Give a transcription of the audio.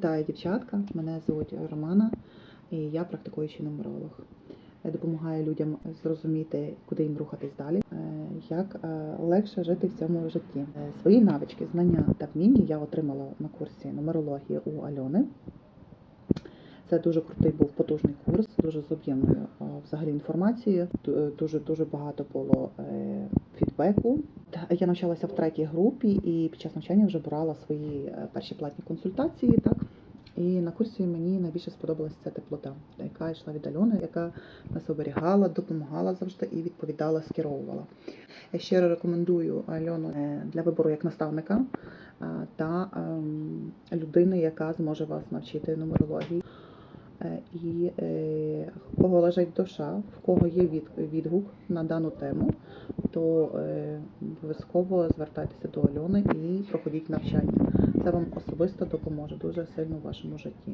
Вітаю, дівчатка! Мене звуть Романа і я практикуючий нумеролог. Я допомагаю людям зрозуміти, куди їм рухатись далі, е, як е, легше жити в цьому житті. Е, Свої навички, знання та вміння я отримала на курсі нумерології у Альони. Це дуже крутий був потужний курс, дуже з об'ємною взагалі інформацією. Дуже дуже багато було фідбеку. Я навчалася в третій групі і під час навчання вже брала свої е, перші платні консультації. Так і на курсі мені найбільше сподобалася ця теплота, яка йшла від Альони, яка нас оберігала, допомагала завжди і відповідала, скеровувала. Я щиро рекомендую Альону е, для вибору як наставника е, та ем, людини, яка зможе вас навчити нумерології. І в кого лежить душа, в кого є відгук на дану тему, то обов'язково звертайтеся до Альони і проходіть навчання. Це вам особисто допоможе дуже сильно в вашому житті.